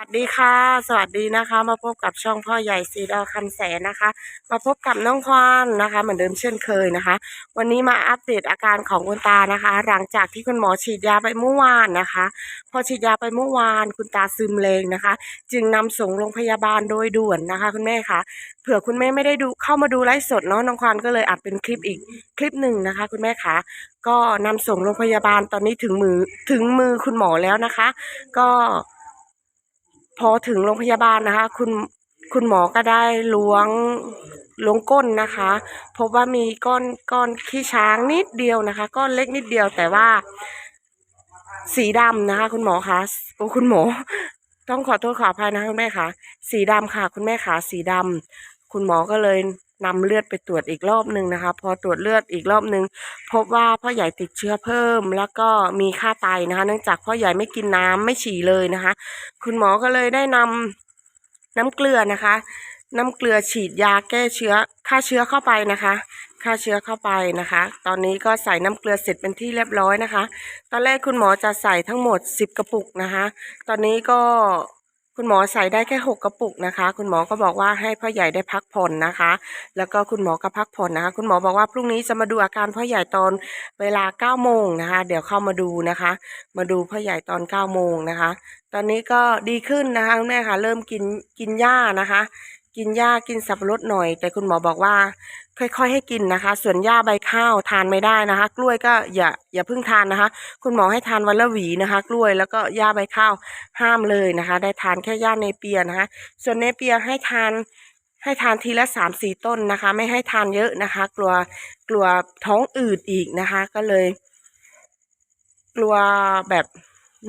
สวัสดีค่ะ สวัสดีนะคะ มาพบกับช่องพ่อใหญ่สีดอคำแสนนะคะ มาพบกับน้องควานนะคะ เหมือนเดิมเช่นเคยนะคะ วันนี้มาอัปเดตอาการของคุณตานะคะ หลังจากที่คุณหมอฉีดยาไปเมื่อวานนะคะ พอฉีดยาไปเมื่อวานคุณตาซึมเลงนะคะ จึงนำส่งโรงพยาบาลโดยด่วนนะคะ คุณแม่คะเผื่อคุณแม่ไม่ได้ดูเข้ามาดูไลฟ์สดเนาะน้องควานก็เลยอัดเป็นคลิปอีกคลิปหนึ่งนะคะ คุณแม่คะก็นำส่งโรงพยาบาลตอนนี้ถึงมือถึงมือคุณหมอแล้วนะคะ ก็ พอถึงโรงพยาบาลนะคะ คุณคุณหมอก็ได้ล้วงล้วงก้นนะคะ พบว่ามีก้อนก้อนขี้ช้างนิดเดียวนะคะ ก้อนเล็กนิดเดียวแต่ว่า สีดำนะคะ คุณหมอคะโอ้คุณหมอ ต้องขอโทษขออภัยนะคะคุณแม่คะสีดำค่ะ คุณแม่คะสีดำ คุณหมอก็เลยนำเลือดไปตรวจอีกรอบหนึ่งนะคะ พอตรวจเลือดอีกรอบหนึ่งพบว่าพ่อใหญ่ติดเชื้อเพิ่ม แล้วก็มีค่าไตนะคะ เนื่องจากพ่อใหญ่ไม่กินน้ำไม่ฉี่เลยนะคะ คุณหมอก็เลยได้นำน้ำเกลือนะคะ น้ำเกลือฉีดยาแก้เชื้อฆ่าเชื้อเข้าไปนะคะฆ่าเชื้อเข้าไปนะคะ ตอนนี้ก็ใส่น้ำเกลือเสร็จเป็นที่เรียบร้อยนะคะ ตอนแรกคุณหมอจะใส่ทั้งหมด 10 กระปุกนะคะ ตอนนี้ก็ คุณหมอใส่ได้แค่6กระปุกนะคะ คุณหมอก็บอกว่าให้พ่อใหญ่ได้พักผ่อนนะคะ แล้วก็คุณหมอก็พักผ่อนนะคะ คุณหมอบอกว่าพรุ่งนี้จะมาดูอาการพ่อใหญ่ตอนเวลา9โมงนะคะ เดี๋ยวเข้ามาดูนะคะ มาดูพ่อใหญ่ตอน9โมงนะคะ ตอนนี้ก็ดีขึ้นนะคะแม่ค่ะ เริ่มกินกินหญ้านะคะ กินหญ้ากินสับปะรดหน่อย แต่คุณหมอบอกว่า ค่อยๆ ให้กินนะคะ ส่วนหญ้าใบข้าวทานไม่ได้นะคะ กล้วยก็อย่าอย่าเพิ่งทานนะคะ คุณหมอให้ทานวันละหวีนะคะ กล้วยแล้วก็หญ้าใบข้าวห้ามเลยนะคะ ได้ทานแค่หญ้าเนเปียนะคะ ส่วนเนเปียให้ทานให้ทานทีละสามสี่ต้นนะคะ ไม่ให้ทานเยอะนะคะ กลัวกลัวท้องอืดอีกนะคะ ก็เลย กลัวแบบ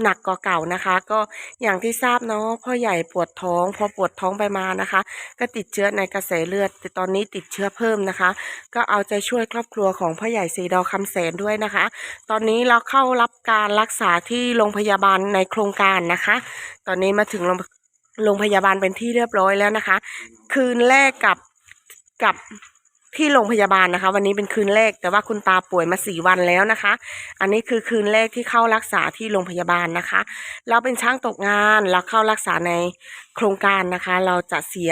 หนักกว่าเก่านะคะ ก็อย่างที่ทราบเนาะพ่อใหญ่ปวดท้องพอปวดท้องไปมานะคะ ก็ติดเชื้อในกระแสเลือด แต่ตอนนี้ติดเชื้อเพิ่มนะคะ ก็เอาใจช่วยครอบครัวของพ่อใหญ่สีดอคำแสนด้วยนะคะ ตอนนี้เราเข้ารับการรักษาที่โรงพยาบาลในโครงการนะคะ ตอนนี้มาถึงโรงพยาบาลเป็นที่เรียบร้อยแล้วนะคะ คืนแรกกับกับ ที่โรงพยาบาลนะคะ วันนี้เป็นคืนแรกแต่ว่าคุณตาป่วยมาสี่วันแล้วนะคะ อันนี้คือคืนแรกที่เข้ารักษาที่โรงพยาบาลนะคะ เราเป็นช่างตกงานเราเข้ารักษาในโครงการนะคะ เราจะเสีย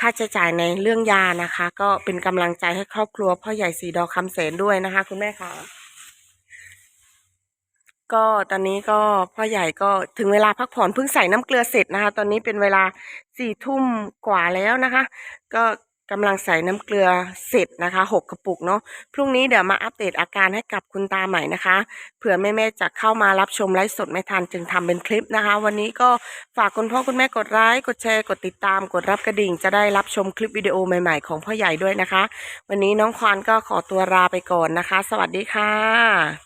ค่าใช้จ่ายในเรื่องยานะคะ ก็เป็นกำลังใจให้ครอบครัวพ่อใหญ่สีดอกคำเสนด้วยนะคะ คุณแม่ค่ะก็ตอนนี้ก็พ่อใหญ่ก็ถึงเวลาพักผ่อนเพิ่งใส่น้ำเกลือเสร็จนะคะ ตอนนี้เป็นเวลาสี่ทุ่มกว่าแล้วนะคะ ก็ กำลังใส่น้ำเกลือเสร็จนะคะหกกระปุกเนาะพรุ่งนี้เดี๋ยวมาอัปเดตอาการให้กับคุณตาใหม่นะคะเผื่อแม่ๆจะเข้ามารับชมไลฟ์สดไม่ทันจึงทำเป็นคลิปนะคะ วันนี้ก็ฝากคุณพ่อคุณแม่กดไลค์กดแชร์กดติดตามกดรับกระดิ่ง จะได้รับชมคลิปวิดีโอใหม่ๆ ของพ่อใหญ่ด้วยนะคะ วันนี้น้องควานก็ขอตัวลาไปก่อนนะคะ สวัสดีค่ะ